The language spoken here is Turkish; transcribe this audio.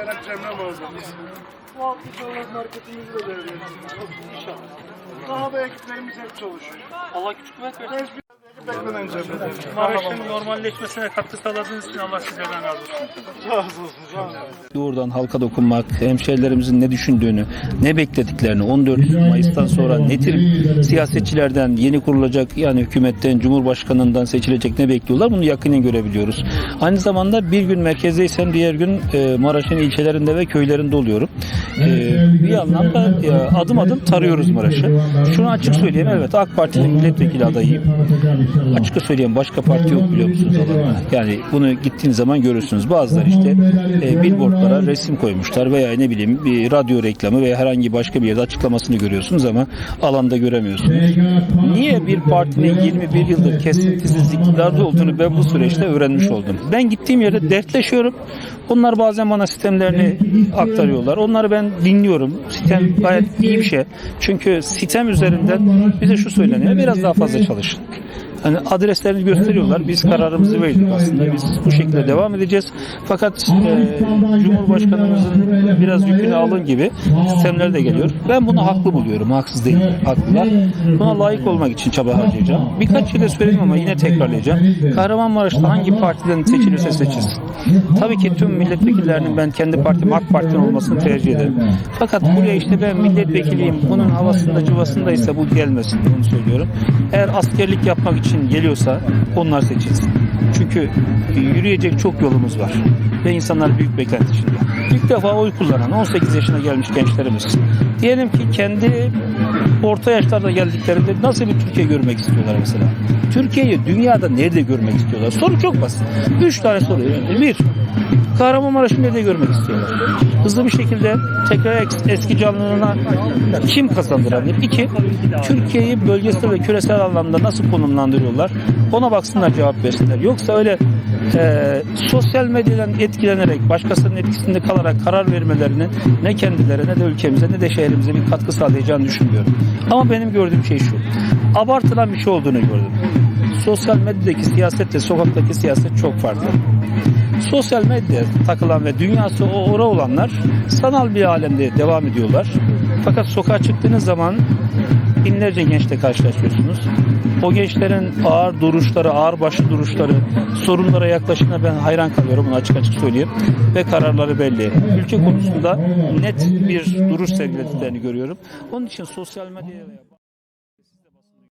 Bayrak Cemre mağazamız. Bu hafta inşallah marketimizi de devreye İnşallah. Daha da ekiplerimiz hep çalışıyor. Allah küçük kuvvet versin. Maraş'ın normalleşmesine katkı sağladığınız için Allah sizlerden razı olsun. Razı olsun. Doğrudan halka dokunmak, hemşehrilerimizin ne düşündüğünü, ne beklediklerini, 14 Mayıs'tan sonra ne tür siyasetçilerden, yeni kurulacak yani hükümetten, cumhurbaşkanından seçilecek ne bekliyorlar bunu yakinen görebiliyoruz. Aynı zamanda bir gün merkezdeysem diğer gün e, Maraş'ın ilçelerinde ve köylerinde oluyorum. E, bir anlamda adım adım tarıyoruz Maraş'ı. Şunu açık söyleyeyim, evet AK Parti'nin milletvekili adayıyım. Açık söyleyeyim başka parti yok biliyor musunuz? Yani bunu gittiğiniz zaman görürsünüz. Bazıları işte e, billboardlara resim koymuşlar veya ne bileyim bir radyo reklamı veya herhangi başka bir yerde açıklamasını görüyorsunuz ama alanda göremiyorsunuz. Niye bir partinin 21 yıldır kesintisiz iktidarda olduğunu ben bu süreçte öğrenmiş oldum. Ben gittiğim yerde dertleşiyorum. Onlar bazen bana sistemlerini aktarıyorlar. Onları ben dinliyorum. Sistem gayet iyi bir şey. Çünkü sistem üzerinden bize şu söyleniyor. Biraz daha fazla çalışın. Hani adreslerini gösteriyorlar. Biz kararımızı verdik aslında. Biz bu şekilde devam edeceğiz. Fakat e, Cumhurbaşkanımızın biraz yükünü alın gibi sistemler de geliyor. Ben bunu haklı buluyorum. Haksız değil. Haklılar. Buna layık olmak için çaba harcayacağım. Birkaç kere söyledim ama yine tekrarlayacağım. Kahramanmaraş'ta hangi partiden seçilirse seçilsin. Tabii ki tüm milletvekillerinin ben kendi partim AK Parti'nin olmasını tercih ederim. Fakat buraya işte ben milletvekiliyim. Bunun havasında cıvasındaysa bu gelmesin. Onu söylüyorum. Eğer askerlik yapmak için geliyorsa onlar seçilsin. Çünkü yürüyecek çok yolumuz var. Ve insanlar büyük beklenti içinde. İlk defa oy kullanan 18 yaşına gelmiş gençlerimiz. Diyelim ki kendi orta yaşlarda geldiklerinde nasıl bir Türkiye görmek istiyorlar mesela? Türkiye'yi dünyada nerede görmek istiyorlar? Soru çok basit. Üç tane soru. Bir, Kahramanmaraş'ı nerede görmek istiyorlar? Hızlı bir şekilde tekrar es- eski canlılığına kim kazandırabilir? İki, Türkiye'yi bölgesel ve küresel anlamda nasıl konumlandırıyorlar? Ona baksınlar cevap versinler. Yoksa öyle e, sosyal medyadan etkilenerek, başkasının etkisinde kalarak karar vermelerinin ne kendilerine ne de ülkemize ne de şehrimize bir katkı sağlayacağını düşünmüyorum. Ama benim gördüğüm şey şu. Abartılan bir şey olduğunu gördüm. Sosyal medyadaki siyasetle sokaktaki siyaset çok farklı. Sosyal medya takılan ve dünyası o ora olanlar sanal bir alemde devam ediyorlar. Fakat sokağa çıktığınız zaman binlerce gençle karşılaşıyorsunuz. O gençlerin ağır duruşları, ağır başlı duruşları, sorunlara yaklaşımına ben hayran kalıyorum bunu açık açık söyleyeyim. Ve kararları belli. Ülke konusunda net bir duruş sergilediklerini görüyorum. Onun için sosyal medyaya